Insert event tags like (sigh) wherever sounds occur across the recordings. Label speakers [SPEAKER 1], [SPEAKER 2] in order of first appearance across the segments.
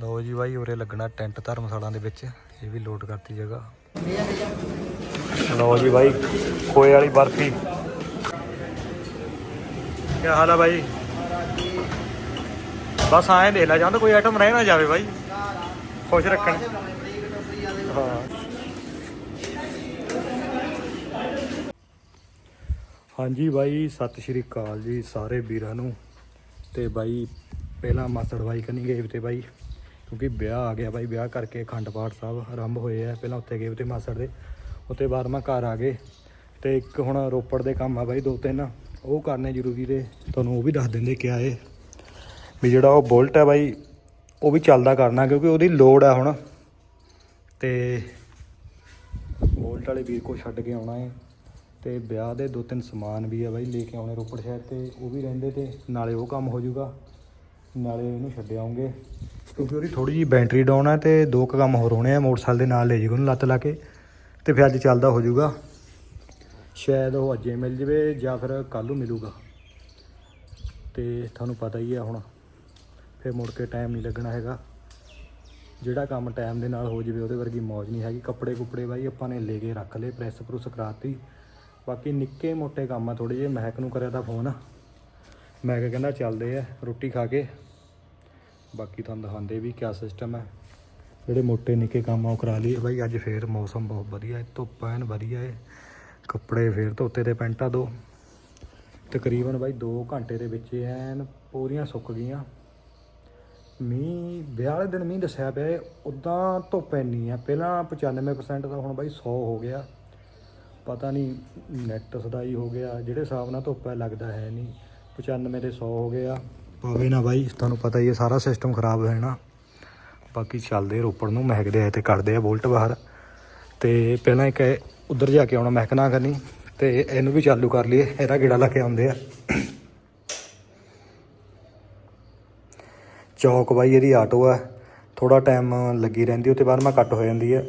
[SPEAKER 1] ਲਓ ਜੀ ਬਾਈ, ਉਰੇ ਲੱਗਣਾ ਟੈਂਟ ਧਰਮਸ਼ਾਲਾ ਦੇ ਵਿੱਚ। ਇਹ ਵੀ ਲੋਡ ਕਰਤੀ ਜਗ੍ਹਾ। ਲਓ ਜੀ ਬਾਈ, ਖੋਏ ਵਾਲੀ ਬਰਫੀ। ਕੀ ਹਾਲ ਆ ਬਾਈ? ਬਸ ਆਏ ਦੇ ਲੈ ਜਾਂਦਾ ਕੋਈ ਆਈਟਮ ਰਹਿ ਨਾ ਜਾਵੇ ਬਾਈ। ਖੁਸ਼ ਰੱਖਣ। ਹਾਂ। ਹਾਂਜੀ ਬਾਈ, ਸਤਿ ਸ਼੍ਰੀ ਅਕਾਲ ਜੀ ਸਾਰੇ ਵੀਰਾਂ ਨੂੰ। ਤੇ ਬਾਈ, ਪਹਿਲਾਂ ਮਾਸੜ ਬਾਈ ਕਨੀ ਗਏ ਤੇ ਬਾਈ। ਕਿਉਂਕਿ ਵਿਆਹ ਆ ਗਿਆ ਬਾਈ, ਵਿਆਹ ਕਰਕੇ ਅਖੰਡ ਪਾਠ ਸਾਹਿਬ ਆਰੰਭ ਹੋਏ ਆ, ਪਹਿਲਾਂ ਉੱਥੇ ਗਏ ਤੇ ਮਾਸੜ ਦੇ ਉੱਤੇ ਬਾਅਦ ਮੈਂ ਘਰ ਆ ਗਏ ਤੇ ਇੱਕ ਹੁਣ ਰੋਪੜ ਦੇ ਕੰਮ ਆ ਬਾਈ, ਦੋ ਤਿੰਨ, ਉਹ ਕਰਨੇ ਜ਼ਰੂਰੀ ਤੇ ਤੁਹਾਨੂੰ ਉਹ ਵੀ ਦੱਸ ਦਿੰਦੇ ਕਿਆ ਏ ਵੀ ਜਿਹੜਾ ਉਹ ਬੁਲਟ ਹੈ ਬਾਈ, ਉਹ ਵੀ ਚੱਲਦਾ ਕਰਨਾ ਕਿਉਂਕਿ ਉਹਦੀ ਲੋਡ ਹੈ ਹੁਣ। ਤੇ ਬੋਲਟ ਵਾਲੇ ਵੀਰ ਕੋ ਛੱਡ ਕੇ ਆਉਣਾ ਏ, ਤੇ ਵਿਆਹ ਦੇ ਦੋ ਤਿੰਨ ਸਮਾਨ ਵੀ ਆ ਬਾਈ ਲੈ ਕੇ ਆਉਣੇ ਰੋਪੜ ਸ਼ਹਿਰ ਤੇ, ਉਹ ਵੀ ਰਹਿੰਦੇ ਤੇ, ਨਾਲੇ ਉਹ ਕੰਮ ਹੋ ਜਾਊਗਾ। ਨਾਲੇ ਇਹਨੂੰ ਛੱਡ ਆਉਂਗੇ। ਕਿਉਂਕਿ ਉਹਦੀ ਥੋੜੀ ਜੀ ਬੈਟਰੀ ਡਾਊਨ ਹੈ ਤੇ ਦੋ ਕੁ ਕੰਮ ਹੋਰ ਹੋਣੇ ਆ, ਮੋਟਰਸਾਈਕਲ ਦੇ ਨਾਲ ਲੈ ਜਾਊਗਾ ਉਹਨੂੰ ਲੱਤ ਲਾ ਕੇ। ਤੇ ਫਿਰ ਅੱਜ ਚੱਲਦਾ ਹੋ ਜਾਊਗਾ। ਸ਼ਾਇਦ ਉਹ ਅੱਜੇ ਮਿਲ ਜਵੇ ਜਾਂ ਫਿਰ ਕੱਲ੍ਹ ਨੂੰ ਮਿਲੂਗਾ। ਤੇ ਤੁਹਾਨੂੰ ਪਤਾ ਹੀ ਆ ਹੁਣ, ਫਿਰ ਮੁੜ ਕੇ ਟਾਈਮ ਨਹੀਂ ਲੱਗਣਾ ਹੈਗਾ। ਜਿਹੜਾ ਕੰਮ ਟਾਈਮ ਦੇ ਨਾਲ ਹੋ ਜਾਵੇ, ਉਹਦੇ ਵਰਗੀ ਮੌਜ ਨਹੀਂ ਹੈਗੀ। ਕੱਪੜੇ ਕੁਪੜੇ ਬਾਈ ਆਪਾਂ ਨੇ ਲੈ ਕੇ ਰੱਖ ਲਏ ਪ੍ਰੈਸ ਪ੍ਰੂਸ ਕਰਾਤੀ। ਬਾਕੀ ਨਿੱਕੇ ਮੋਟੇ ਕੰਮ ਆ ਥੋੜੇ ਜਿਹੇ ਮਹਿਕ ਨੂੰ ਕਰਿਆ ਤਾਂ ਫੋਨ ਮੈਂ ਕਹਿੰਦਾ ਚੱਲਦੇ ਆ ਰੋਟੀ ਖਾ ਕੇ। ਬਾਕੀ ਤੁਹਾਨੂੰ ਦਿਖਾਉਂਦੇ ਵੀ ਕਿਆ ਸਿਸਟਮ ਹੈ। ਜਿਹੜੇ ਮੋਟੇ ਨਿੱਕੇ ਕੰਮ ਆ, ਉਹ ਕਰਾ ਲਈਏ। ਬਾਈ, ਅੱਜ ਫੇਰ ਮੌਸਮ ਬਹੁਤ ਵਧੀਆ ਹੈ, ਧੁੱਪ ਐਨ ਵਧੀਆ ਹੈ। ਕੱਪੜੇ ਫੇਰ ਧੋਤੇ ਤੇ ਪੈਂਟਾਂ ਦੋ। ਤਕਰੀਬਨ ਬਾਈ 2 ਘੰਟੇ ਦੇ ਵਿੱਚ ਐਨ ਪੂਰੀਆਂ ਸੁੱਕ ਗਈਆਂ। ਮੀਂਹ, ਵਿਆਹ ਵਾਲੇ ਦਿਨ ਮੀਂਹ ਦੱਸਿਆ ਪਿਆ ਉਦਾਂ ਧੁੱਪ ਇੰਨੀ ਆ। ਪਹਿਲਾਂ 95% ਦਾ ਹੁਣ ਬਾਈ 100 ਹੋ ਗਿਆ। ਪਤਾ ਨਹੀਂ ਨੈਟ ਸਦਾਈ ਹੋ ਗਿਆ। ਜਿਹੜੇ ਹਿਸਾਬ ਨਾਲ ਧੁੱਪ ਹੈ, ਲੱਗਦਾ ਹੈ ਨਹੀਂ। 95 ਦੇ 100 ਹੋ ਗਿਆ। ਪਾਵੇ ਨਾ ਬਾਈ, ਤੁਹਾਨੂੰ ਪਤਾ ਹੀ ਹੈ ਸਾਰਾ ਸਿਸਟਮ ਖਰਾਬ ਹੋ ਜਾਣਾ ਬਾਕੀ ਚੱਲਦੇ ਰੋਪੜ ਨੂੰ, ਮਹਿਕਦੇ ਆ ਤੇ ਕੱਢਦੇ ਆ ਬੋਲਟ ਬਾਹਰ। ਤੇ ਪਹਿਲਾਂ ਇੱਕ ਉਧਰ ਜਾ ਕੇ ਆਉਣਾ ਮਹਿਕ ਨਾ ਕਰਨੀ, ਤੇ ਇਹਨੂੰ ਵੀ ਚਾਲੂ ਕਰ ਲਈਏ, ਇਹਦਾ ਗੇੜਾ ਲਾ ਕੇ ਆਉਂਦੇ ਆ। ਚੌਕ ਬਾਈ, ਇਹਦੀ ਆਟੋ ਆ। ਥੋੜਾ ਟਾਈਮ ਲੱਗੀ ਰਹਿੰਦੀ ਉਹ ਤੇ ਬਾਅਦ ਮੈਂ ਕੱਟ ਹੋ ਜਾਂਦੀ ਹੈ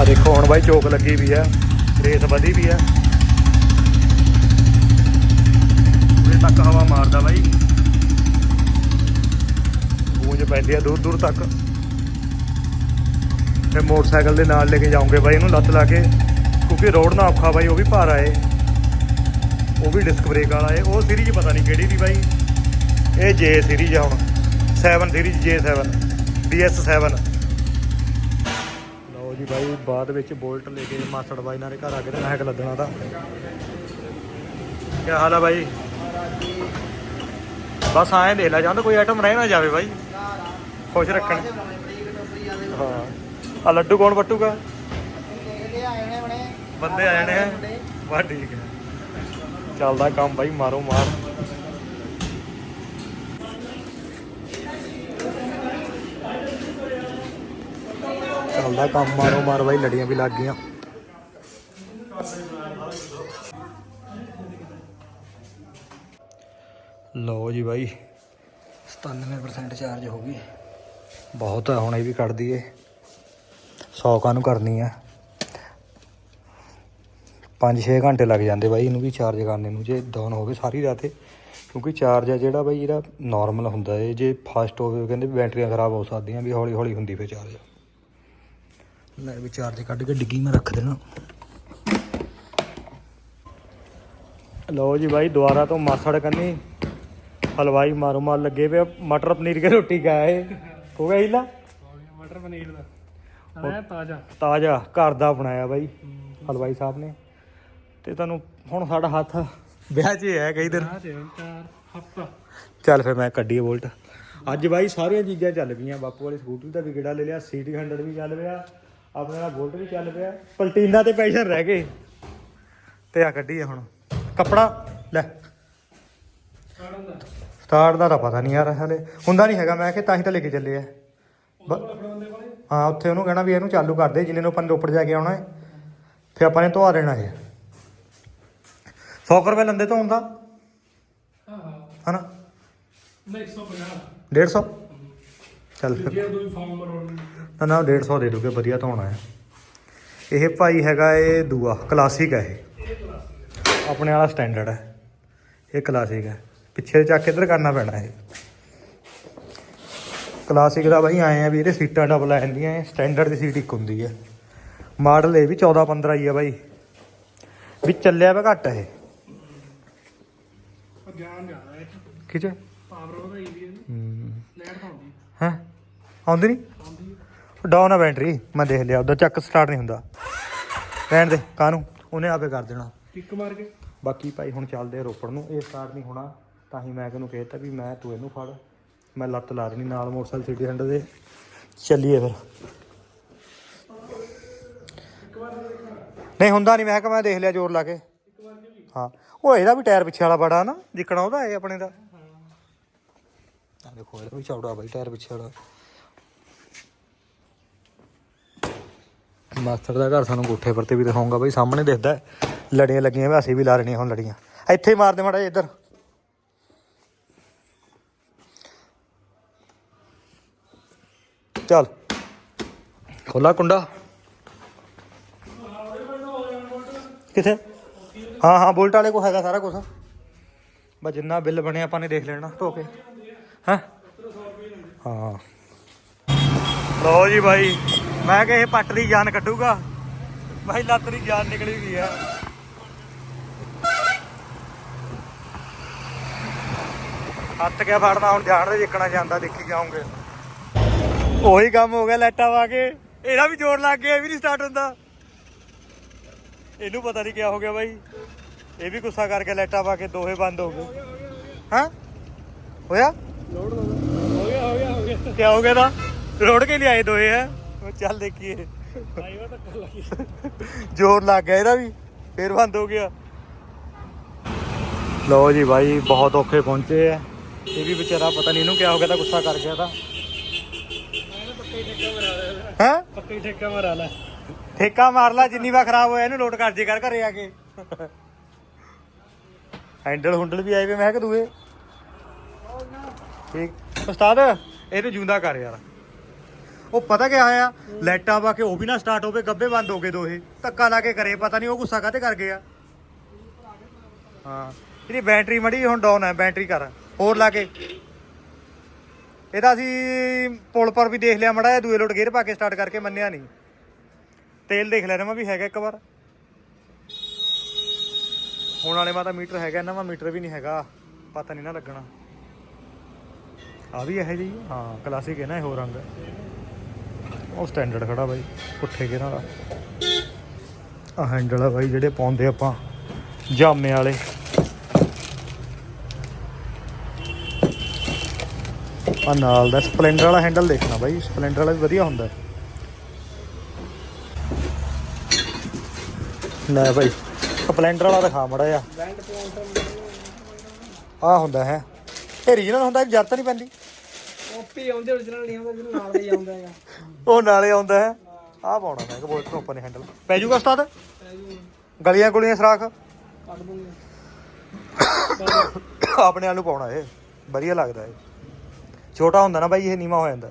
[SPEAKER 1] ਆ ਦੇਖੋ, ਹੁਣ ਬਾਈ ਚੌਕ ਲੱਗੀ ਵੀ ਆ, ਰੇਸ ਵਧੀ ਵੀ ਆ ਉਰੇ ਤੱਕ ਹਵਾ ਮਾਰਦਾ ਬਾਈ। ਗੂੰਜ ਪੈਂਦੀ ਆ ਦੂਰ ਦੂਰ ਤੱਕ। ਤੇ ਮੋਟਰਸਾਈਕਲ ਦੇ ਨਾਲ ਲੈ ਕੇ ਜਾਉਂਗੇ ਬਾਈ ਇਹਨੂੰ ਲੱਤ ਲਾ ਕੇ। ਕਿਉਂਕਿ ਰੋਡ ਨਾ ਔਖਾ ਬਾਈ, ਉਹ ਵੀ ਭਾਰਾ ਏ। ਉਹ ਵੀ ਡਿਸਕ ਬ੍ਰੇਕ ਵਾਲਾ ਏ। ਉਹ ਸੀਰੀਜ਼ ਪਤਾ ਨਹੀਂ ਕਿਹੜੀ ਦੀ ਬਾਈ। ਇਹ ਜੇ ਸੀਰੀਜ਼ ਆ ਹੁਣ। 7 ਸੀਰੀਜ਼ J7 DS7 ਲਓ ਜੀ ਬਾਈ, ਬਾਅਦ ਵਿੱਚ ਬੋਲਟ ਲੈ ਕੇ ਮਾਸੜ ਬਾਈ ਨਾਲ ਘਰ ਆ ਕੇ ਤੇ ਮਹਿਕ ਲੱਦਣਾ ਤਾਂ। ਕੀ ਹਾਲ ਆ ਬਾਈ? ਬਸ ਆਏ ਦੇਖ ਲੈ ਜਾਂਦਾ ਕੋਈ ਆਈਟਮ ਰਹਿ ਨਾ ਜਾਵੇ ਬਾਈ। ਖੁਸ਼ ਰੱਖਣ। ਹਾਂ। ਆ ਲੱਡੂ ਕੌਣ ਵੱਟੂਗਾ? ਬੰਦੇ ਆ ਜਾਣੇ ਆ ਠੀਕ ਹੈ। ਚੱਲਦਾ ਕੰਮ ਬਾਈ ਮਾਰੋ ਮਾਰ। ਚੱਲਦਾ ਕੰਮ ਮਾਰੋ ਮਾਰ ਬਾਈ ਲੜੀਆਂ ਵੀ ਲੱਗ ਗਈਆਂ। ਲਓ ਜੀ ਬਾਈ। 97% ਚਾਰਜ ਹੋ ਗਈ। ਬਹੁਤ ਹੈ ਹੁਣ ਇਹ ਵੀ ਕੱਢ ਦਈਏ। 100 ਕਾਹਨੂੰ ਕਰਨੀ ਆ? 5-6 ਘੰਟੇ ਲੱਗ ਜਾਂਦੇ ਬਾਈ ਇਹਨੂੰ ਵੀ ਚਾਰਜ ਕਰਨੇ ਨੂੰ। ਜੇ ਡਾਊਨ ਹੋਵੇ ਸਾਰੀ ਰਾਤ ਕਿਉਂਕਿ ਚਾਰਜ ਆ ਜਿਹੜਾ ਬਾਈ ਇਹਦਾ ਨਾਰਮਲ ਹੁੰਦਾ ਏ। ਜੇ ਫਾਸਟ ਹੋਵੇ ਕਹਿੰਦੇ ਬੈਟਰੀਆਂ ਖਰਾਬ ਹੋ ਸਕਦੀਆਂ ਵੀ ਹੌਲੀ ਹੌਲੀ ਹੁੰਦੀ ਫਿਰ ਚਾਰਜ ਲੈ ਵੀ ਚਾਰਜ ਕੱਢ ਕੇ ਡਿੱਗੀ ਮੈਂ ਰੱਖ ਦੇਣਾ। ਲਓ ਜੀ ਬਾਈ ਦੁਬਾਰਾ ਤੋਂ ਮਾਸੜ ਕੰਨੀ। ਹਲਵਾਈ ਮਾਰੋ ਮਾਰ ਲੱਗੇ ਵੇ ਮਟਰ ਪਨੀਰ ਕੇ ਰੋਟੀ ਖਾਏ। ਹੋ ਗਿਆ ਹੀਲਾ?
[SPEAKER 2] ਮਟਰ ਪਨੀਰ ਦਾ। ਆਇਆ ਤਾਜ਼ਾ।
[SPEAKER 1] ਤਾਜ਼ਾ ਘਰ ਦਾ ਬਣਾਇਆ ਬਾਈ ਹਲਵਾਈ ਸਾਹਿਬ ਨੇ। ਤੇ ਤੁਹਾਨੂੰ ਹੁਣ ਸਾਡਾ ਹੱਥ ਵਿਆਹ 'ਚ ਹੀ ਕਈ ਦਿਨ।
[SPEAKER 2] ਹਫਤਾ।
[SPEAKER 1] ਚੱਲ ਫਿਰ ਮੈਂ ਕੱਢੀਏ ਬੋਲਟ। ਅੱਜ ਬਾਈ ਸਾਰੀਆਂ ਚੀਜ਼ਾਂ ਚੱਲ ਪਈਆਂ ਬਾਪੂ ਵਾਲੀ ਸਕੂਟਰੀ ਦਾ ਵੀ ਗੇੜਾ ਲੈ ਲਿਆ ਸੀਟੀ 100 ਵੀ ਚੱਲ ਪਿਆ ਆਪਣੇ ਵਾਲਾ ਬੋਲਟ ਵੀ ਚੱਲ ਪਿਆ। ਪਲਟੀਨਾ ਤੇ ਪੈਸ਼ਨ ਰਹਿ ਗਏ। ਤੇ ਆ ਕੱਢੀਏ ਹੁਣ। ਕੱਪੜਾ ਲੈ।
[SPEAKER 2] ਦਾ।
[SPEAKER 1] ਸਟਾਰਟ ਦਾ ਤਾਂ ਪਤਾ ਨਹੀਂ ਯਾਰ ਹਲੇ। ਹੁੰਦਾ ਨਹੀਂ ਹੈਗਾ ਮੈਂ ਕਿ ਤਾਂ ਹੀ ਤਾਂ ਲੈ ਕੇ ਚੱਲੇ ਆ। ਹਾਂ ਉੱਥੇ ਉਹਨੂੰ ਕਹਿਣਾ ਵੀ ਇਹਨੂੰ ਚਾਲੂ ਕਰ ਦੇ ਜਿੰਨੇ ਨੂੰ ਆਪਾਂ ਰੋਪੜ ਜਾ ਕੇ ਆਉਣਾ ਹੈ। ਫਿਰ ਆਪਾਂ ਨੇ ਧਵਾ ਦੇਣਾ ਹੈ 100 ਰੁਪਏ ਲੰਦੇ ਧੋਣ ਦਾ
[SPEAKER 2] ਹਾਂ ਹਾਂ।
[SPEAKER 1] ਹਨਾ?
[SPEAKER 2] ਨਹੀਂ 150
[SPEAKER 1] 150 ਚੱਲ ਫਿਰ।
[SPEAKER 2] ਜੇ ਦੂਈ ਫਾਰਮ ਮਰੋੜ
[SPEAKER 1] ਨਾ ਨਾ 150 ਦੇ ਦੋਗੇ ਵਧੀਆ ਧੋਣਾ ਹੈ। ਇਹ ਭਾਈ ਹੈਗਾ ਇਹ ਦੂਆ ਕਲਾਸਿਕ ਹੈ ਇਹ। ਆਪਣੇ ਵਾਲਾ ਸਟੈਂਡਰਡ ਹੈ। ਇਹ ਕਲਾਸਿਕ ਹੈ। ਪਿੱਛੇ ਚੱਕ ਕੇ ਇੱਧਰ ਕਰਨਾ ਪੈਣਾ ਇਹ। ਕਲਾਸਿਕ ਦਾ ਬਾਈ ਆਏ ਆ ਵੀ ਇਹਦੇ ਸੀਟਾਂ ਡਬਲ ਆ ਜਾਂਦੀਆਂ ਇਹ ਸਟੈਂਡਰਡ ਦੀ ਸੀਟ ਇੱਕ ਹੁੰਦੀ ਹੈ ਮਾਡਲ ਇਹ ਵੀ 14 15 ਹੀ ਆ ਬਾਈ। ਵੀ ਚੱਲਿਆ ਵਾ ਘੱਟ ਇਹ।
[SPEAKER 2] ਉਹ ਗਿਆਨ ਜ਼ਿਆਦਾ ਹੈ
[SPEAKER 1] ਕਿਚ
[SPEAKER 2] ਪਾਵਰ ਉਹਦਾ ਈਵੀ ਹੈ
[SPEAKER 1] ਹੂੰ।
[SPEAKER 2] ਲੈਟ ਤਾਂ ਆਉਂਦੀ
[SPEAKER 1] ਹੈ? ਆਉਂਦੀ ਨਹੀਂ
[SPEAKER 2] ਆਉਂਦੀ
[SPEAKER 1] ਡਾਊਨ ਆ ਬੈਟਰੀ ਮੈਂ ਦੇਖ ਲਿਆ ਉਹਦਾ ਚੱਕ ਸਟਾਰਟ ਨਹੀਂ ਹੁੰਦਾ। ਰਹਿਣ ਦੇ ਕਾਹਨੂੰ? ਉਹਨੇ ਆਪੇ ਕਰ ਦੇਣਾ।
[SPEAKER 2] ਕਿੱਕ ਮਾਰ ਕੇ।
[SPEAKER 1] ਬਾਕੀ ਭਾਈ ਹੁਣ ਚੱਲਦੇ ਰੋਪੜ ਨੂੰ ਇਹ ਸਟਾਰਟ ਨਹੀਂ ਹੋਣਾ। ਤਾਂ ਹੀ ਮੈਂ ਕਿਹਨੂੰ ਕਹਿਤਾ ਵੀ ਮੈਂ, ਤੂੰ ਇਹਨੂੰ ਫੜ। ਮੈਂ ਲੱਤ ਲਾ ਦੇਣੀ ਨਾਲ ਮੋਟਰਸਾਈਕਲ ਸਿਟੀ ਹੰਡ ਦੇ। ਚੱਲੀਏ ਫਿਰ। ਨਹੀਂ, ਹੁੰਦਾ ਨਹੀਂ ਮੈਂ ਕਿਹਾ ਮੈਂ ਦੇਖ ਲਿਆ ਜ਼ੋਰ ਲਾ ਕੇ। ਹਾਂ। ਉਹ ਇਹਦਾ ਵੀ ਟਾਇਰ ਪਿੱਛੇ ਵਾਲਾ ਬੜਾ ਨਾ। ਜਿੱਕਣਾ ਉਹਦਾ ਹੈ ਆਪਣੇ ਦਾ। ਆ ਦੇਖੋ, ਇਹਦਾ ਵੀ ਚੌੜਾ ਬਾਈ, ਟਾਇਰ ਪਿੱਛੇ ਵਾਲਾ। ਮਾਸਟਰ ਦਾ ਘਰ ਸਾਨੂੰ ਕੋਠੇ ਪਰ ਤੇ ਵੀ ਦਿਖਾਉਂਗਾ ਬਾਈ। ਸਾਹਮਣੇ ਦਿਖਦਾ। ਲੜੀਆਂ ਲੱਗੀਆਂ ਵੀ, ਅਸੀਂ ਵੀ ਲਾ ਰਹੀਆਂ ਹੁਣ ਲੜੀਆਂ। ਇੱਥੇ ਹੀ ਮਾਰਦੇ ਮਾੜਾ ਜਿਹਾ ਇੱਧਰ। ਚੱਲ। ਖੋਲਾ ਕੁੰਡਾ। ਕਿੱਥੇ? ਹਾਂ ਹਾਂ, ਬੁਲਟ ਵਾਲੇ ਕੋ ਹੈਗਾ ਸਾਰਾ ਕੁਝ ਬਸ ਜਿੰਨਾ ਬਿੱਲ ਬਣਿਆ ਆਪਾਂ ਨੇ ਦੇਖ ਲੈਣਾ ਧੋ ਕੇ ਹੈਂ? ਹਾਂ। ਲਓ ਜੀ ਭਾਈ ਮੈਂ ਕਿਹਾ ਇਹ ਪੱਟ ਦੀ ਜਾਨ ਕੱਢੂਗਾ। ਭਾਈ ਲੱਤ ਦੀ ਜਾਨ ਨਿਕਲੀ ਗਈ ਆ। ਹੱਥ ਕਿਆ ਫੜਨਾ, ਹੁਣ ਜਾਣ ਦੇ ਜਿੱਕਣਾ ਜਾਂਦਾ, ਦੇਖੀ ਜਾਉਂਗੇ ਉਹੀ ਕੰਮ ਹੋ ਗਿਆ ਲੈਟਾ ਵਾ ਕੇ। ਇਹਦਾ ਵੀ ਜ਼ੋਰ ਲੱਗ ਗਿਆ, ਇਹ ਵੀ ਨਹੀਂ ਸਟਾਰਟ ਹੁੰਦਾ। ਇਹਨੂੰ ਪਤਾ ਨਹੀਂ ਕਿਆ ਹੋ ਗਿਆ ਬਾਈ। ਇਹ ਵੀ ਗੁੱਸਾ ਕਰਕੇ ਲੈਟਾ ਪਾ ਕੇ ਦੋਹੇ ਬੰਦ ਹੋ ਗਏ। ਹਾਂ? ਹੋਇਆ?
[SPEAKER 2] ਲੋਡ ਹੋ ਗਿਆ ਹੋ ਗਿਆ ਹੋ ਗਿਆ
[SPEAKER 1] ਕਿਆ ਹੋ ਗਿਆ ਦਾ ਰੋੜ ਕੇ ਲਿਆਏ ਦੋਏ ਹੈ? ਚੱਲ ਦੇਖੀਏ। ਜ਼ੋਰ ਲੱਗ ਗਿਆ ਇਹਦਾ ਵੀ, ਫੇਰ ਬੰਦ ਹੋ ਗਿਆ। ਲਓ ਜੀ ਭਾਈ ਬਹੁਤ ਔਖੇ ਪਹੁੰਚੇ ਆ। ਇਹ ਵੀ ਵਿਚਾਰਾ ਪਤਾ ਨਹੀਂ ਇਹਨੂੰ ਕਿਆ ਹੋ ਗਿਆ ਤਾਂ ਗੁੱਸਾ ਕਰ ਗਿਆ ਤਾਂ। ਹੈ?
[SPEAKER 2] ਪੱਕੇ ਠੇਕਾ ਮਰਾ ਲੈ
[SPEAKER 1] ਠੇਕਾ ਮਾਰ ਲਾ ਜਿੰਨੀ ਵਾਰ ਖਰਾਬ ਹੋਇਆ ਇਹਨੂੰ ਲੋਡ ਕਰ ਜੇ ਕਰ ਘਰੇ ਆ ਕੇ। ਹੈਂਡਲ ਹੁੰਡਲ ਵੀ ਆਏ ਵੇ ਮੈਂ ਕਿ ਦੂਏ ਠੀਕ। ਉਸਤਾਦ ਇਹਨੂੰ ਜੂੰਦਾ ਕਰ ਯਾਰ। ਉਹ ਪਤਾ ਕਿਆ ਹੋਇਆ? ਲਾਈਟਾਂ ਪਾ ਕੇ ਉਹ ਵੀ ਨਾ ਸਟਾਰਟ ਹੋਵੇ ਗੱਬੇ ਬੰਦ ਹੋ ਗਏ ਦੋਹੇ। ਧੱਕਾ ਲਾ ਕੇ ਕਰੇ ਪਤਾ ਨਹੀਂ ਉਹ ਗੁੱਸਾ ਕਾਤੇ ਕਰ ਗਿਆ ਹਾਂ। ਇਹਦੀ ਬੈਟਰੀ ਮੜੀ ਹੁਣ ਡਾਊਨ ਹੈ ਬੈਟਰੀ ਕਰ। ਹੋਰ ਲਾ ਕੇ। ਇਹਦਾ ਅਸੀਂ ਪੁਲ ਪਰ ਵੀ ਦੇਖ ਲਿਆ ਮੜਾ ਜਿਹਾ, ਦੂਏ ਲੋਟ ਗੇਅਰ ਪਾ ਕੇ ਸਟਾਰਟ ਕਰਕੇ ਮੰਨਿਆ ਨਹੀਂ। ਤੇਲ ਦੇਖ ਲੈਣਾ ਮੈਂ ਵੀ ਹੈਗਾ ਇੱਕ ਵਾਰ। ਹੁਣ ਵਾਲੇ ਮਾ ਤਾਂ ਮੀਟਰ ਹੈਗਾ, ਨਵਾਂ ਮੀਟਰ ਵੀ ਨਹੀਂ ਹੈਗਾ, ਪਤਾ ਨਹੀਂ ਨਾ ਲੱਗਣਾ। ਆ ਵੀ ਇਹੋ ਜੀ ਹਾਂ ਕਲਾਸਿਕ ਹੈ ਨਾ ਇਹ ਹੋ ਰੰਗ। ਉਹ ਸਟੈਂਡਰਡ ਖੜਾ ਬਾਈ, ਪੁੱਠੇ ਕੇ ਦਾ ਆ ਹੈਂਡਲ ਆ ਬਾਈ, ਜਿਹੜੇ ਪਾਉਂਦੇ ਆਪਾਂ, ਜਾਮੇ ਵਾਲੇ। ਆ ਨਾਲ ਦਾ ਸਪਲੈਂਡਰ ਵਾਲਾ ਹੈਂਡਲ ਦੇਖਣਾ ਬਾਈ ਸਪਲੈਂਡਰ ਵਾਲਾ ਵੀ ਵਧੀਆ ਹੁੰਦਾ। ਹੈ। ਲੈ ਬਾਈ ਸਪਲੈਂਡਰ ਵਾਲਾ ਦਿਖਾ ਮੜਾ
[SPEAKER 2] ਬੈਂਡ
[SPEAKER 1] ਆ ਹੁੰਦਾ ਹੈ। ਇਹ ਰੀਜਨਲ ਹੁੰਦਾ ਜਰ ਤਾਂ ਨਹੀਂ ਪੈਂਦੀ।
[SPEAKER 2] ਓਪੀ ਆਉਂਦੇ origignal ਨਹੀਂ ਆਉਂਦਾ ਜਿਹਨੂੰ ਨਾਲ ਹੀ ਆਉਂਦਾ ਹੈਗਾ।
[SPEAKER 1] ਉਹ ਨਾਲੇ ਆਉਂਦਾ ਹੈ। ਆ ਪਾਉਣਾ ਮੈਂ ਕਿ ਬੋਲਟ ਤੋਂ ਉੱਪਰ ਨੇ ਹੈਂਡਲ ਪੈ ਜੂਗਾ ਉਸਤਾਦ? ਗਲੀਆਂ ਗੁਲੀਆਂ ਸਰਾਖ?
[SPEAKER 2] ਕੱਢ ਦੂੰਗੇ। (coughs)
[SPEAKER 1] ਆਪਣੇ ਆਲੂ ਪਾਉਣਾ ਇਹ ਵਧੀਆ ਲੱਗਦਾ ਇਹ। ਛੋਟਾ ਹੁੰਦਾ ਨਾ ਬਾਈ ਇਹ ਨੀਵਾ ਹੋ ਜਾਂਦਾ।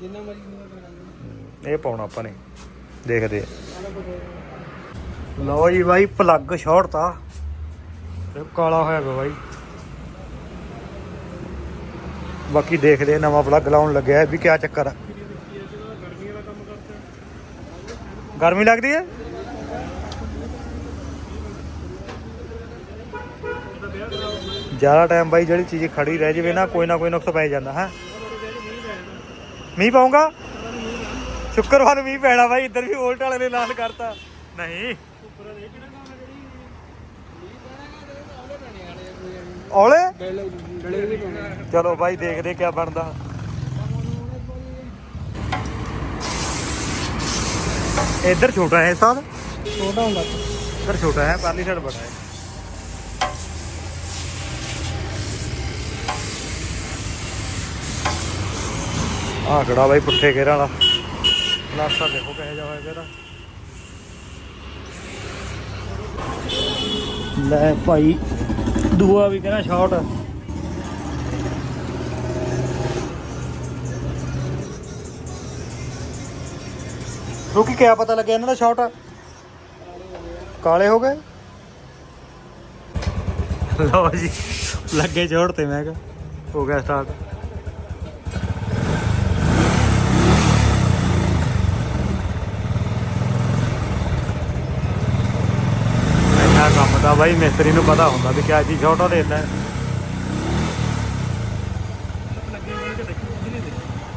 [SPEAKER 2] ਜਿੰਨਾ ਮਰਜ਼ੀ ਨੂੰ ਕਰਾਂਗੇ
[SPEAKER 1] ਇਹ ਪਾਉਣਾ ਆਪਾਂ ਨੇ। ਦੇਖਦੇ ਆ। ਲਓ ਜੀ ਬਾਈ ਪਲੱਗ ਸ਼ਾਰਟ ਤਾ ਇਹ ਕਾਲਾ ਹੋਇਆ ਪਿਆ ਬਾਈ। ਬਾਕੀ ਦੇਖਦੇ ਨਵਾਂ ਪਲੱਗ ਲਾਉਣ ਲੱਗਿਆ ਵੀ ਕਿਆ ਚੱਕਰ ਆ। ਗਰਮੀ ਲੱਗਦੀ ਹੈ? ਜ਼ਿਆਦਾ ਟਾਈਮ ਬਾਈ ਜਿਹੜੀ ਚੀਜ਼ ਖੜੀ ਰਹਿ ਜਾਵੇ ਨਾ ਕੋਈ ਨਾ ਕੋਈ ਨੁਕਸ ਪੈ ਜਾਂਦਾ ਹੈ? ਮੀਂਹ ਪਾਉਂਗਾ ਸ਼ੁੱਕਰਵਾਰ ਮੀਂਹ ਪੈਣਾ ਬਾਈ ਇੱਧਰ ਵੀ ਵੋਲਟ ਵਾਲੇ ਨੇ ਐਲਾਨ ਕਰਤਾ। ਨਹੀਂ। ਔਲੇ? ਚਲੋ ਬਾਈ ਦੇਖਦੇ ਕਿਆ ਬਣਦਾ। ਇੱਧਰ ਛੋਟਾ ਹੈ ਸਾਦ
[SPEAKER 2] ਛੋਟਾ ਹੁੰਦਾ।
[SPEAKER 1] ਇੱਧਰ ਛੋਟਾ ਹੈ ਪਰਲੀ ਸਾਈਡ ਬੜਾ ਹੈ। ਆਹ ਕਿਹੜਾ ਬਾਈ ਪੁੱਠੇ ਗੇਰ ਵਾਲਾ। ਕਲਾਸਾ ਦੇਖੋ ਕਿਹੋ ਜਿਹਾ ਹੋਇਆ ਇਹਦਾ ਲੈ ਭਾਈ, ਦੂਆ ਵੀ ਕਹਿੰਦਾ ਸ਼ਾਰਟ ਰੁਕੀ ਕਿਆ ਪਤਾ ਲੱਗਿਆ ਇਹਨਾਂ ਦਾ ਸ਼ਾਰਟ ਕਾਲੇ ਹੋ ਗਏ? ਲਓ ਜੀ, ਲੱਗੇ ਜੋੜ ਤੇ ਮੈਂ ਕਿਹਾ, ਹੋ ਗਿਆ ਸਟਾਰਟ ਇੰਨਾ ਕੰਮ ਤਾਂ ਬਾਈ ਮਿਸਤਰੀ ਨੂੰ ਪਤਾ ਹੁੰਦਾ ਵੀ ਕਿਆ ਚੀਜ਼ ਛੋਟਾ ਦੇਦਾ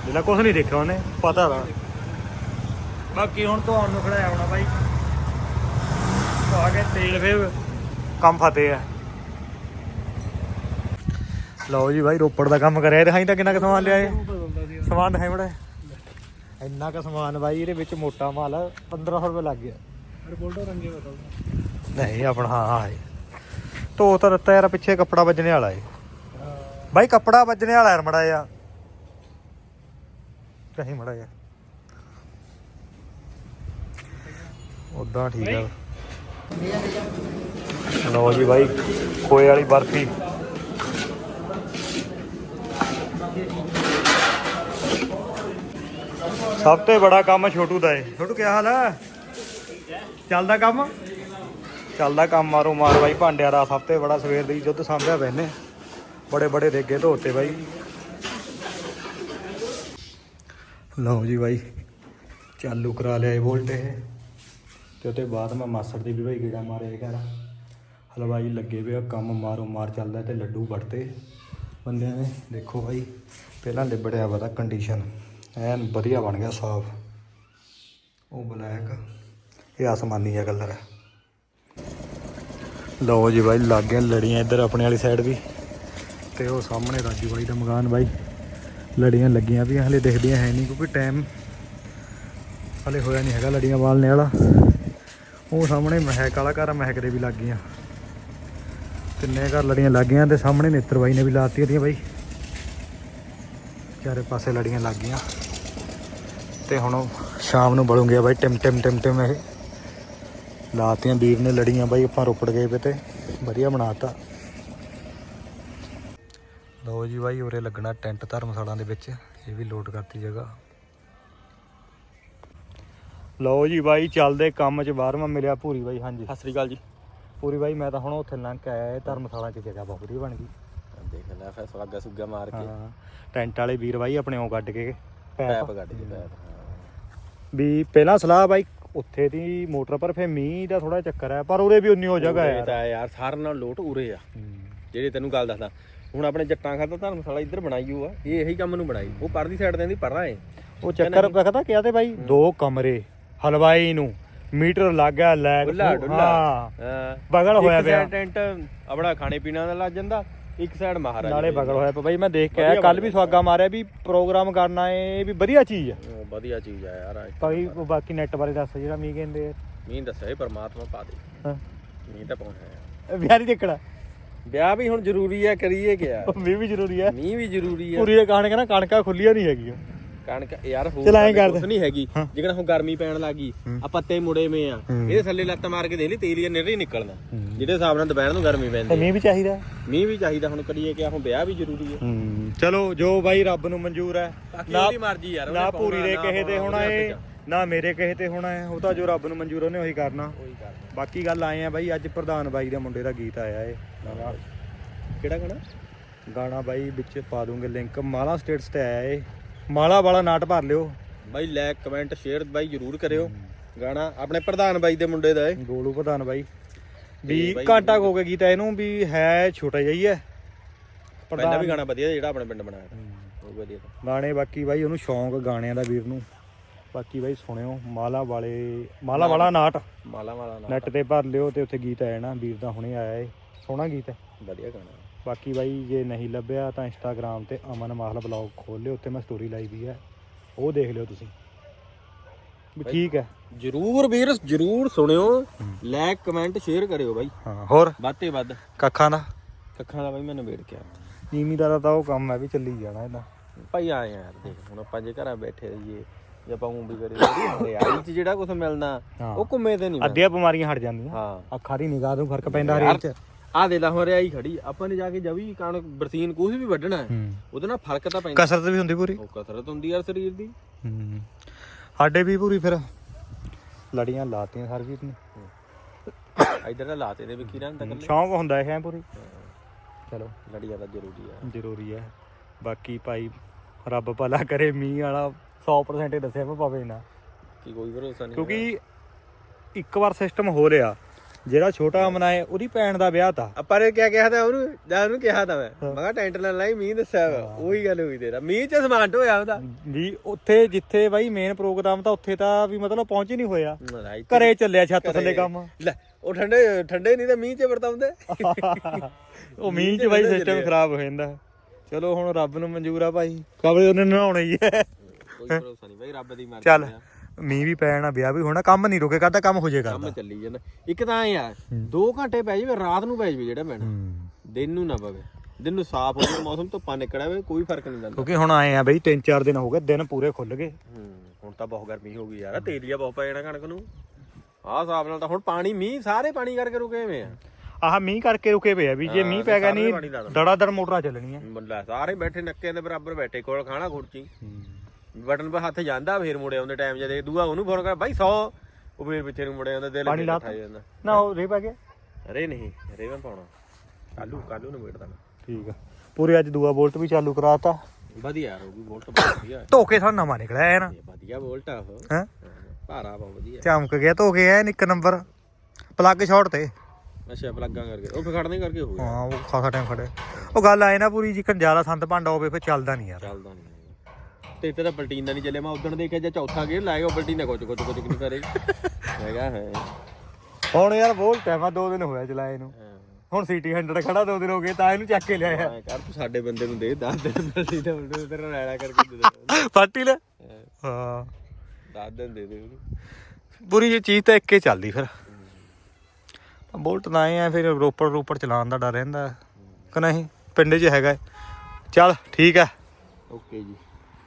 [SPEAKER 1] ਜਿਹੜਾ ਕੁਝ ਨਹੀਂ ਦੇਖਿਆ ਉਹਨੇ ਪਤਾ ਵਾ। ਬਾਕੀ ਹੁਣ ਤੁਹਾਨੂੰ ਨੂੰ ਖੜਾਇਆ ਹੋਣਾ ਬਾਈ। ਆ ਕੇ ਤੇਲ ਫੇਰ ਕੰਮ ਫਤੇ ਆ। ਲਓ ਜੀ ਬਾਈ ਰੋਪੜ ਦਾ ਕੰਮ ਕਰਿਆ। ਦਿਖਾਈ ਤਾਂ ਕਿੰਨਾ ਕੁ ਸਮਾਨ ਲਿਆ ਏ ਸਮਾਨ ਦਿਖਾਈ ਬੜਾ ਇੰਨਾ ਕੁ ਸਮਾਨ ਬਾਈ ਇਹਦੇ ਵਿੱਚ ਮੋਟਾ ਮਾਲ ਆ, 1500 ਰੁਪਏ ਲੱਗ ਗਿਆ। ਨਹੀਂ ਆਪਣਾ ਹਾਂ ਹਾਂ ਧੋ ਤਾਂ ਦਿੱਤਾ ਯਾਰ ਪਿੱਛੇ ਕੱਪੜਾ ਵੱਜਣੇ ਵਾਲਾ ਏ। ਬਾਈ ਕੱਪੜਾ ਵੱਜਣੇ ਵਾਲਾ ਯਾਰ ਮੜਾ ਆ ਕਹੀਂ ਮੜਾ ਯਾਰ ਉਦਾਂ ਠੀਕ ਆ। ਲਓ ਜੀ ਬਾਈ ਖੋਏ ਵਾਲੀ ਬਰਫੀ। ਸਭ ਤੋਂ ਬੜਾ ਕੰਮ ਛੋਟੂ ਦਾ ਏ। ਛੋਟੂ ਕੀ ਹਾਲ ਹੈ ਚੱਲਦਾ ਕੰਮ? ਚੱਲਦਾ ਕੰਮ ਮਾਰੋ ਮਾਰ ਬਾਈ, ਭਾਂਡਿਆਂ ਦਾ ਸਭ ਤੋਂ ਬੜਾ ਸਵੇਰ ਦੀ ਜੁੱਧ ਸਾਂਭਿਆ ਬੈਨੇ ਬੜੇ ਬੜੇ ਦੇਗੇ ਧੋਤੇ ਬਾਈ। ਲਓ ਜੀ ਬਾਈ, ਚਾਲੂ ਕਰਾ ਲਿਆ ਇਹ ਵੋਲਟ ਇਹ। ਤੇ ਉਹਦੇ ਬਾਅਦ ਮੈਂ ਮਾਸੜ ਦੀ ਵੀ ਬਾਈ ਗੇੜਾ ਮਾਰਿਆ ਘਰ। ਹਲਵਾਈ ਲੱਗੇ ਵੇ ਕੰਮ ਮਾਰੋ ਮਾਰ ਚੱਲਦਾ ਤੇ ਲੱਡੂ ਵੜਤੇ ਬੰਦਿਆਂ ਨੇ ਦੇਖੋ ਬਾਈ, ਪਹਿਲਾਂ ਲਿਬੜਿਆ ਵਾ ਤਾਂ ਕੰਡੀਸ਼ਨ ਐਨ ਵਧੀਆ ਬਣ ਗਿਆ ਸਾਫ਼। ਉਹ ਬਲੈਕ। ਇਹ ਆਸਮਾਨੀ ਜਿਹਾ ਕਲਰ। ਹੈ ਲਓ ਜੀ ਬਾਈ ਲੱਗ ਗਏ ਲੜੀਆਂ ਇੱਧਰ ਆਪਣੇ ਵਾਲੀ ਸਾਈਡ ਵੀ। ਤੇ ਉਹ ਸਾਹਮਣੇ ਰਾਜੂ ਬਾਈ ਦਾ ਮਕਾਨ ਬਾਈ। ਲੜੀਆਂ ਲੱਗੀਆਂ ਵੀ ਹਲੇ ਦਿਖਦੀਆਂ ਹੈ ਨਹੀਂ ਕਿਉਂਕਿ ਟਾਈਮ ਹਲੇ ਹੋਇਆ ਨਹੀਂ ਹੈਗਾ ਲੜੀਆਂ ਬਾਲਣੇ ਵਾਲਾ। ਉਹ ਸਾਹਮਣੇ ਮਹਿਕ ਵਾਲਾ ਘਰ ਮਹਿਕ ਦੇ ਵੀ ਲੱਗ ਗਈਆਂ। ਤਿੰਨੇ ਘਰ ਲੜੀਆਂ ਲੱਗ ਗਈਆਂ ਤੇ ਸਾਹਮਣੇ ਨੇਤਰ ਬਾਈ ਨੇ ਵੀ ਲਾਤੀ ਉਹਦੀਆਂ ਬਾਈ। ਚਾਰੇ ਪਾਸੇ ਲੜੀਆਂ ਲੱਗ ਗਈਆਂ। ਤੇ ਹੁਣ ਸ਼ਾਮ ਨੂੰ ਬਲੂਗੇ ਬਾਈ ਟਿਮ ਟਿਮ ਟਿਮ ਟਿਮ ਇਹ। ਲਾਤੀਆਂ ਵੀਰ ਨੇ ਲੜੀਆਂ ਬਾਈ ਆਪਾਂ ਰੋਪੜ ਗਏ ਵੇ ਤੇ ਵਧੀਆ ਬਣਾਤਾ। ਲਓ ਜੀ ਬਾਈ ਉਰੇ ਲੱਗਣਾ ਟੈਂਟ ਧਰਮਸ਼ਾਲਾ ਦੇ ਵਿੱਚ ਇਹ ਵੀ ਲੋਡ ਕਰਤੀ ਜਗ੍ਹਾ। ਲਓ ਜੀ ਬਾਈ ਚੱਲਦੇ ਕੰਮ 'ਚ ਬਾਹਰਵਾਂ ਮਿਲਿਆ ਪੂਰੀ ਬਾਈ ਹਾਂਜੀ।
[SPEAKER 3] ਸਤਿ ਸ੍ਰੀ ਅਕਾਲ ਜੀ।
[SPEAKER 1] ਪੂਰੀ ਬਾਈ ਮੈਂ ਤਾਂ ਹੁਣ ਉੱਥੇ ਲੰਘ ਕੇ ਆਇਆ ਇਹ ਧਰਮਸ਼ਾਲਾ 'ਚ ਜਗ੍ਹਾ ਬਹੁਤ ਵਧੀਆ ਬਣ ਗਈ।
[SPEAKER 3] ਦੇਖ ਲੈ ਫਿਰ ਸਵਾਗਾ ਸੁੱਗਾ ਮਾਰ ਕੇ।
[SPEAKER 1] ਹਾਂ ਟੈਂਟ ਵਾਲੇ ਵੀਰ ਬਾਈ ਆਪਣੇ ਉਹ ਕੱਢ ਕੇ
[SPEAKER 3] ਪੈਪ। ਕੱਢ ਕੇ ਪੈਪ
[SPEAKER 1] ਵੀ ਪਹਿਲਾਂ ਸਲਾਹ ਬਾਈ ਉੱਥੇ ਦੀ ਮੋਟਰ ਪਰ ਫੇ ਮੀਂਹ ਦਾ ਥੋੜਾ ਚੱਕਰ ਹੈ ਪਰ ਉਰੇ ਵੀ ਉਨੀ ਹੋ ਜਗ੍ਹਾ ਹੈ
[SPEAKER 3] ਤਾਂ ਯਾਰ ਸਾਰਿਆਂ ਨਾਲ ਲੋਟ ਉਰੇ ਆ। ਜਿਹੜੇ ਤੈਨੂੰ ਗੱਲ ਦੱਸਦਾ ਹੁਣ ਆਪਣੇ ਜੱਟਾਂ ਖਾਦਾ ਧਰਮਸ਼ਾਲਾ ਇੱਧਰ ਬਣਾਈ ਹੋਆ ਇਹ ਇਹੀ ਕੰਮ ਨੂੰ ਬਣਾਈ ਉਹ ਪਰਦੀ ਸਾਈਡ ਦੇ ਦੀ ਪਰਾਂ ਏ
[SPEAKER 1] ਉਹ ਚੱਕਰ ਪਤਾ ਕਿਹਾ ਤੇ ਬਾਈ? ਦੋ ਕਮਰੇ ਹਲਵਾਈ ਨੂੰ ਮੀਟਰ ਲੱਗ
[SPEAKER 3] ਡੁੱਲਾ
[SPEAKER 1] ਹਾਂ।
[SPEAKER 3] ਹਾਂ।
[SPEAKER 1] ਬਗਲ ਹੋਇਆ ਪਿਆ।
[SPEAKER 3] ਟੈਂਟ ਆਪਣਾ ਖਾਣੇ ਪੀਣਾ ਦਾ ਲੱਗ ਜਾਂਦਾ ਇੱਕ ਸਾਈਡ ਮਹਾਰਾਜ
[SPEAKER 1] ਨਾਲੇ ਬਗਲ ਹੋਇਆ। ਪਿਆ ਬਾਈ ਮੈਂ ਦੇਖ ਕੇ ਆਇਆ ਕੱਲ ਵੀ ਸਵਾਗਾ ਮਾਰਿਆ ਵੀ ਪ੍ਰੋਗਰਾਮ ਕਰਨਾ ਏ ਵੀ ਵਧੀਆ ਚੀਜ਼
[SPEAKER 3] ਉਹ ਵਧੀਆ ਚੀਜ਼ ਆ ਯਾਰ
[SPEAKER 1] ਭਾਈ ਉਹ ਬਾਕੀ ਨੈਟ ਬਾਰੇ ਦੱਸ ਜਿਹੜਾ ਮੀਂਹ ਕਹਿੰਦੇ
[SPEAKER 3] ਮੀਂਹ ਦੱਸਿਆ ਇਹ ਪਰਮਾਤਮਾ ਪਾ ਦੇ।
[SPEAKER 1] ਹਾਂ।
[SPEAKER 3] ਮੀਂਹ ਤਾਂ ਪਾਉਣਾ ਹੈ।
[SPEAKER 1] ਵਿਆਹ ਨਹੀਂ ਦੇਖਣਾ।
[SPEAKER 3] ਵਿਆਹ ਵੀ ਹੁਣ ਜ਼ਰੂਰੀ ਹੈ ਕਰੀਏ ਕਿਆ?
[SPEAKER 1] ਉਹ ਮੀਂਹ ਵੀ ਜ਼ਰੂਰੀ ਹੈ
[SPEAKER 3] ਮੀਂਹ ਵੀ ਜ਼ਰੂਰੀ ਹੈ
[SPEAKER 1] ਪੂਰੀ ਇਹ ਕਹਾਣੀ ਕਹਿੰਦਾ ਕਣਕਾਂ ਖੁੱਲੀਆਂ ਨਹੀਂ ਹੈਗੀਆਂ।
[SPEAKER 3] ਕਣਕ ਯਾਰ ਹੋਰ
[SPEAKER 1] ਚੱਲ ਐਂ ਕਰਦੇ।
[SPEAKER 3] ਨਹੀਂ ਹੈਗੀ।
[SPEAKER 1] ਹਾਂ।
[SPEAKER 3] ਜਿਕਣਾ ਹੁਣ ਗਰਮੀ ਪੈਣ ਲੱਗੀ ਆ ਪੱਤੇ ਮੁੜੇ ਮੇ ਆ।
[SPEAKER 1] ਹੂੰ।
[SPEAKER 3] ਇਹਦੇ ਥੱਲੇ ਲੱਤ ਮਾਰ ਕੇ ਦੇਖ ਲਈ ਤੇਲੀਆ ਨਿਰ ਹੀ ਨਿਕਲਣਾ। ਜਿਹੜੇ ਹਿਸਾਬ ਨਾਲ ਦੁਪਹਿਰ ਨੂੰ ਗਰਮੀ
[SPEAKER 1] ਤੇ
[SPEAKER 3] ਪੈਂਦੀ
[SPEAKER 1] ਮੀਂਹ ਵੀ ਚਾਹੀਦਾ।
[SPEAKER 3] ਮੀਂਹ ਵੀ ਚਾਹੀਦਾ ਹੁਣ ਕਰੀਏ ਕਿ ਹੁਣ ਵਿਆਹ ਵੀ ਜ਼ਰੂਰੀ ਹੈ
[SPEAKER 1] ਹੂੰ। ਚਲੋ ਜੋ ਬਾਈ ਰੱਬ ਨੂੰ ਮਨਜ਼ੂਰ ਹੈ
[SPEAKER 3] ਬਾਕੀ
[SPEAKER 1] ਨਾ
[SPEAKER 3] ਉਹਦੀ ਮਰਜ਼ੀ ਯਾਰ
[SPEAKER 1] ਨਾ ਪੂਰੀ ਦੇ ਕਹੇ ਤੇ
[SPEAKER 3] ਨਾ
[SPEAKER 1] ਹੋਣਾ
[SPEAKER 3] ਉਹਦੇ
[SPEAKER 1] ਏ। ਨਾ ਮੇਰੇ ਕਹੇ ਤੇ ਹੋਣਾ ਹੈ ਉਹ ਤਾਂ ਜੋ ਰੱਬ ਨੂੰ ਮਨਜ਼ੂਰ ਉਹਨੇ ਉਹੀ ਕਰਨਾ।
[SPEAKER 3] ਉਹੀ
[SPEAKER 1] ਬਾਕੀ ਗੱਲ ਆਏ ਆ ਬਾਈ ਅੱਜ ਪ੍ਰਧਾਨ ਬਾਈ ਦੇ ਮੁੰਡੇ ਦਾ ਗੀਤ ਆਇਆ ਏ। ਨਵਾਂ
[SPEAKER 3] ਕਿਹੜਾ ਗਾਣਾ?
[SPEAKER 1] ਗਾਣਾ ਬਾਈ ਵਿੱਚ ਪਾ ਦੂੰਗੇ ਲਿੰਕ ਮਾਲਾ ਸਟੇਟਸ ਤੇ ਆਇਆ ਏ। ਮਾਲਾ ਵਾਲਾ ਨਾਟ ਭਰ ਲਿਓ।
[SPEAKER 3] ਬਾਈ ਲਾਈਕ ਕਮੈਂਟ ਸ਼ੇਅਰ ਬਾਈ ਜ਼ਰੂਰ ਕਰਿਓ। ਗਾਣਾ ਆਪਣੇ ਪ੍ਰਧਾਨ ਬਾਈ ਦੇ ਮੁੰਡੇ ਦਾ ਏ।
[SPEAKER 1] ਗੋਲੂ ਪ੍ਰਧਾਨ ਬਾਈ। ਵੀ ਘੰਟਾ ਕੁ ਹੋ ਗਿਆ ਗੀਤ ਆਏ ਨੂੰ ਵੀ ਹੈ ਛੋਟਾ ਜਿਹਾ ਹੀ ਹੈ।
[SPEAKER 3] ਪਹਿਲਾਂ ਵੀ ਗਾਣਾ ਵਧੀਆ ਜਿਹੜਾ ਆਪਣੇ ਪਿੰਡ ਬਣਾਇਆ ਤਾ। ਉਹ ਵੀ ਵਧੀਆ।
[SPEAKER 1] ਗਾਣੇ ਬਾਕੀ ਬਾਈ ਉਹਨੂੰ ਸ਼ੌਂਕ ਗਾਣਿਆਂ ਦਾ ਵੀਰ ਨੂੰ। ਬਾਕੀ ਬਾਈ ਸੁਣਿਓ ਮਾਲਾ ਵਾਲੇ ਮਾਲਾ ਵਾਲਾ ਨਾਟ।
[SPEAKER 3] ਮਾਲਾ ਮਾਲਾ ਨਾਲ
[SPEAKER 1] ਨੈਟ ਤੇ ਭਰ ਲਿਓ ਤੇ ਉੱਥੇ ਗੀਤ ਆ ਜਾਣਾ ਵੀਰ ਦਾ ਹੁਣੇ ਆਇਆ ਏ। ਸੋਹਣਾ ਗੀਤ ਹੈ।
[SPEAKER 3] ਵਧੀਆ ਗਾਣਾ।
[SPEAKER 1] ਬਾਕੀ ਬਾਈ ਜੇ ਨਹੀਂ ਲੱਭਿਆ ਤਾਂ ਇੰਸਟਾਗ੍ਰam ਤੇ ਅਮਨ ਮਾਹਲ ਬਲੌਗ ਖੋਲ ਲਿਓ ਉੱਥੇ ਮੈਂ ਸਟੋਰੀ ਲਾਈ ਵੀ ਹੈ। ਉਹ ਦੇਖ ਲਿਓ ਤੁਸੀਂ। ਵੀ ਠੀਕ ਹੈ।
[SPEAKER 3] ਜ਼ਰੂਰ ਵੀਰ ਜ਼ਰੂਰ ਸੁਣਿਓ। ਲਾਈਕ ਕਮੈਂਟ ਸ਼ੇਅਰ ਕਰਿਓ ਬਾਈ।
[SPEAKER 1] ਹਾਂ ਹੋਰ?
[SPEAKER 3] ਵੱਧ ਤੇ ਵੱਧ।
[SPEAKER 1] ਕੱਖਾਂ ਦਾ?
[SPEAKER 3] ਕੱਖਾਂ ਦਾ ਬਾਈ ਮੈਂ ਨਵੇੜ ਕੇ ਆਇਆ
[SPEAKER 1] ਨੀਮੀਦਾਰ ਦਾ ਤਾਂ ਉਹ ਕੰਮ ਹੈ ਵੀ ਚੱਲੀ ਜਾਣਾ ਇਹਦਾ।
[SPEAKER 3] ਭਾਈ ਆਏ ਆ ਯਾਰ ਦੇਖ ਹੁਣ ਆਪਾਂ ਜੇ ਘਰਾਂ ਬੈਠੇ ਰਹੀਏ ਜੇ ਆਪਾਂ ਊਂ ਵੀ ਕਰੀਏ ਹਰਿਆਲੀ ਚ ਜਿਹੜਾ ਕੁਝ ਮਿਲਣਾ। ਉਹ ਘੁੰਮੇ ਤੇ ਨਹੀਂ।
[SPEAKER 1] ਅੱਧੀਆਂ ਬਿਮਾਰੀਆਂ ਹਟ ਜਾਂਦੀਆਂ।
[SPEAKER 3] ਹਾਂ।
[SPEAKER 1] ਅੱਖਾਂ ਦੀ ਨਿਗਾਹ ਤੋਂ ਫ਼ਰਕ ਪੈਂਦਾ ਹਰੇਕ ਚ।
[SPEAKER 3] ਆ ਦੇ ਲਾ ਹਰਿਆਈ ਖੜੀ ਆਪਾਂ ਨੇ ਜਾ ਕੇ ਜਵੀ ਕਣਕ ਬਰਸੀਨ ਕੁਝ ਵੀ ਵੱਢਣਾ ਹੈ।
[SPEAKER 1] ਹੂੰ।
[SPEAKER 3] ਉਹਦੇ ਨਾਲ ਫ਼ਰਕ ਤਾਂ ਪੈਂਦਾ।
[SPEAKER 1] ਕਸਰਤ ਵੀ ਹੁੰਦੀ ਪੂਰੀ।
[SPEAKER 3] ਉਹ ਕਸਰਤ ਹੁੰਦੀ ਯਾਰ ਸਰੀਰ ਦੀ।
[SPEAKER 1] ਹੂੰ। ਸਾਡੇ ਵੀ ਪੂਰੀ ਫਿਰ। ਲੜੀਆਂ ਲਾਤੀਆਂ ਸਰਵੀਸ ਨੇ।
[SPEAKER 3] ਇਧਰ ਤਾਂ ਲਾਤੇ ਦੇ ਵਿੱਕੀ ਰਾਂ ਤੱਕ
[SPEAKER 1] ਸ਼ੌਂਕ ਹੁੰਦਾ ਹੈ ਪੂਰੀ। ਚਲੋ।
[SPEAKER 3] ਲੜੀ ਜ਼ਿਆਦਾ ਜ਼ਰੂਰੀ ਆ।
[SPEAKER 1] ਜ਼ਰੂਰੀ ਹੈ ਬਾਕੀ ਭਾਈ ਰੱਬ ਭਲਾ ਕਰੇ ਮੀਂਹ ਵਾਲਾ 100% ਹੀ ਦੱਸਿਆ ਮੈਂ ਪਵੇ ਨਾ।
[SPEAKER 3] ਕਿ ਕੋਈ ਭਰੋਸਾ ਨਹੀਂ
[SPEAKER 1] ਕਿਉਂਕਿ ਇੱਕ ਵਾਰ ਸਿਸਟਮ ਹੋ ਰਿਹਾ। ਜਿਹੜਾ ਛੋਟਾ ਅਮਨਾ ਹੈ ਉਹਦੀ ਭੈਣ ਦਾ ਵਿਆਹ ਤਾ।
[SPEAKER 3] ਆਪਾਂ ਨੇ ਕਿਆ ਕਿਹਾ ਤਾ ਉਹਨੂੰ? ਜਾਂ ਉਹਨੂੰ ਕਿਹਾ ਤਾ ਮੈਂ? ਮੈਂ ਕਿਹਾ ਟੈਂਟ ਲੈ ਲਾਈ ਮੀਂਹ ਦੱਸਿਆ ਵਾ। ਉਹੀ ਗੱਲ ਹੋਈ ਤੇਰਾ। ਮੀਂਹ ਚ ਸਮਾਂਟ ਹੋਇਆ ਉਹਦਾ।
[SPEAKER 1] ਵੀ ਉੱਥੇ ਜਿੱਥੇ ਬਾਈ ਮੇਨ ਪ੍ਰੋਗਰਾਮ ਤਾਂ ਉੱਥੇ ਤਾਂ ਵੀ ਮਤਲਬ ਪਹੁੰਚ ਹੀ ਨਹੀਂ ਹੋਇਆ। ਘਰੇ ਚੱਲਿਆ ਛੱਤ ਥੱਲੇ ਕੰਮ।
[SPEAKER 3] ਲੈ ਉਹ ਠੰਡੇ ਠੰਡੇ ਨਹੀਂ ਤਾਂ ਮੀਂਹ ਚ ਵਰਤਾਉਂਦੇ? (laughs)
[SPEAKER 1] ਉਹ ਮੀਂਹ 'ਚ ਬਾਈ ਸਿਸਟਮ ਖਰਾਬ ਹੋ ਜਾਂਦਾ। ਚਲੋ ਹੁਣ ਰੱਬ ਨੂੰ ਮਨਜ਼ੂਰ ਆ ਭਾਈ। ਕਬਲੇ ਉਹਨੇ ਨਹਾਉਣਾ ਹੀ ਹੈ।
[SPEAKER 3] ਕੋਈ ਭਰੋਸਾ ਨਹੀਂ ਬਾਈ ਰੱਬ ਦੀ ਮਰਜ਼ੀ
[SPEAKER 1] ਚੱਲ। ਮੀਂਹ ਵੀ ਪੈਣਾ ਵਿਆਹ ਵੀ ਹੋਣਾ ਕੰਮ ਨਹੀਂ ਰੁਕੇ ਕਰਦਾ ਕੰਮ ਹੋ ਜੇ ਕਰਦਾ।
[SPEAKER 3] ਕੰਮ ਚੱਲੀ ਜਾਂਦਾ। ਇੱਕ ਤਾਂ ਐ ਆ 2 ਘੰਟੇ ਪੈ ਜਾਵੇ ਰਾਤ ਨੂੰ ਪੈ ਜਾਵੇ ਜਿਹੜਾ ਪੈਣਾ। ਦਿਨ ਨੂੰ ਨਾ ਪਵੇ। ਦਿਨ ਨੂੰ ਸਾਫ਼ ਹੋ ਜਾਵੇ ਮੌਸਮ ਧੁੱਪਾਂ ਨਿਕਲਿਆ ਹੋਵੇ ਕੋਈ ਫ਼ਰਕ ਨਹੀਂ ਪੈਂਦਾ।
[SPEAKER 1] ਕਿਉਂਕਿ ਹੁਣ ਆਏ ਆ ਬਈ 3-4 ਦਿਨ ਹੋ ਗਏ ਦਿਨ ਪੂਰੇ ਖੁੱਲ ਗਏ।
[SPEAKER 3] ਹੁਣ ਤਾਂ ਬਹੁਤ ਗਰਮੀ ਹੋ ਗਈ ਯਾਰ ਤੇਲੀਆ ਬਹੁਤ ਪੈ ਜਾਣਾ ਕਣਕ ਨੂੰ। ਆਹ ਹਿਸਾਬ ਨਾਲ ਤਾਂ ਹੁਣ ਪਾਣੀ ਮੀਂਹ ਸਾਰੇ ਪਾਣੀ ਕਰਕੇ ਰੁਕੇ ਹੋਏ ਆ।
[SPEAKER 1] ਆਹ ਮੀਂਹ ਕਰਕੇ ਰੁਕੇ ਪਏ ਆ ਵੀ ਜੇ ਮੀਂਹ ਪੈ ਗਿਆ ਨਹੀਂ
[SPEAKER 3] ਦੇਣਾ।
[SPEAKER 1] ਦੜਾਦੜ ਮੋਟਰਾਂ ਚੱਲਣੀਆਂ।
[SPEAKER 3] ਸਾਰੇ ਬੈਠੇ ਨੱਕੇ ਦੇ ਬਰਾਬਰ ਬੈਠੇ ਕੋਲ ਖਾਣਾ ਖੁਰਚੀ ਬਟਨ 'ਤੇ ਹੱਥ ਜਾਂਦਾ ਫੇਰ ਮੁੜੇ ਆਉਂਦੇ ਟਾਈਮ ਜਦੇ ਦੂਆ ਉਹਨੂੰ ਫੋਨ ਕਰ ਬਾਈ 100 ਉਹ ਫੇਰ ਪਿੱਛੇ ਨੂੰ ਮੁੜੇ ਆਉਂਦਾ ਦਿਲ
[SPEAKER 1] ਪਾਣੀ ਲਾ
[SPEAKER 3] ਹੋ ਜਾਂਦਾ।
[SPEAKER 1] ਨਾ ਉਹ ਰੇ ਪੈ ਗਿਆ?
[SPEAKER 3] ਅਰੇ ਨਹੀਂ ਅਰੇ ਮੈਂ ਪਾਉਣਾ। ਕਾਲੂ ਕਾਲੂ ਨੂੰ ਵੇਟ ਦੇਣਾ
[SPEAKER 1] ਠੀਕ ਆ। ਪੂਰੇ ਅੱਜ ਦੂਆ ਬੋਲਟ ਵੀ ਚਾਲੂ ਕਰਾਤਾ।
[SPEAKER 3] ਵਧੀਆ ਯਾਰ ਉਹ ਵੀ ਵੋਲਟ ਬਹੁਤ ਵਧੀਆ।
[SPEAKER 1] ਧੋ ਕੇ ਸਾਨੂੰ ਨਵਾਂ ਨਿਕਲਿਆ ਐ ਨਾ
[SPEAKER 3] ਵਧੀਆ ਵੋਲਟ ਆ ਉਹ।
[SPEAKER 1] ਹੈ?
[SPEAKER 3] ਹਾਂ, ਭਾਰਾ ਬਹੁਤ ਵਧੀਆ।
[SPEAKER 1] ਚਮਕ ਗਿਆ ਧੋ ਕੇ ਐਨ ਇੱਕ ਨੰਬਰ। ਪਲੱਗ ਸ਼ਾਟ ਤੇ।
[SPEAKER 3] ਅੱਛਾ ਪਲੱਗਾਂ ਕਰਕੇ। ਉਹ ਫੇਰ ਖੜਨੇ ਕਰਕੇ ਹੋ ਗਿਆ।
[SPEAKER 1] ਹਾਂ ਉਹ ਖਾਸਾ ਟਾਈਮ ਖੜੇ ਉਹ ਗੱਲ ਆਏ ਨਾ ਪੂਰੀ ਜਿਕਨ ਜ਼ਿਆਦਾ ਸੰਤ ਭਾਂਡਾ ਹੋਵੇ ਫਿਰ ਚੱਲਦਾ ਨਹੀਂ ਯਾਰ।
[SPEAKER 3] ਚੱਲਦਾ ਨਹੀਂ ਤੇ ਇੱਥੇ ਤਾਂ ਬਲਟੀਨ ਦਾ ਨਹੀਂ ਚੱਲਿਆ। ਮੈਂ ਉਦੋਂ ਦੇਖਿਆ ਜੇ ਚੌਥਾ ਗੇਅਰ ਲਾਏਗਾ ਉਹ ਬਲਟੀਨ ਦਾ ਕੁਝ ਕੁਝ ਕੁਝ ਨਹੀਂ ਕਰੇ। (laughs) ਹੈਗਾ ਹੈ
[SPEAKER 1] ਹੁਣ ਯਾਰ ਬੋਲਟ ਹੈ ਮੈਂ ਦੋ ਦਿਨ ਹੋਇਆ ਚਲਾਏ ਨੂੰ। ਹੁਣ ਸੀਟੀ 100 ਖੜਾ ਦੋ ਦਿਨ ਹੋ ਗਏ ਤਾਂ ਇਹਨੂੰ ਚੱਕ ਕੇ ਲਿਆਇਆ।
[SPEAKER 3] ਹਾਂ ਕਰ ਤੂੰ ਸਾਡੇ ਬੰਦੇ ਨੂੰ ਦੇ 10 ਦਿਨ ਬਲਟੀਨ ਦਾ ਬੰਦੇ ਨੂੰ ਤੇਰਾ ਰੈਲਾ ਕਰਕੇ ਦੇ ਦੇ। (laughs)
[SPEAKER 1] ਫਾਟੀ ਲੈ। ਹਾਂ।
[SPEAKER 3] 10 ਦਿਨ ਦੇ ਦੇ
[SPEAKER 1] ਪੂਰੀ ਇਹ ਚੀਜ਼ ਤਾਂ ਇੱਕੇ ਚੱਲਦੀ ਫਿਰ। ਬੋਲਟ ਤਾਂ ਆਏ ਆ ਫਿਰ ਰੋਪੜ ਰੋਪੜ ਚਲਾਉਣ ਦਾ ਡਰ ਰਹਿੰਦਾ। ਕਿ ਨਹੀਂ? ਪਿੰਡ 'ਚ ਹੈਗਾ। ਚੱਲ ਠੀਕ ਹੈ
[SPEAKER 3] ਓਕੇ ਜੀ।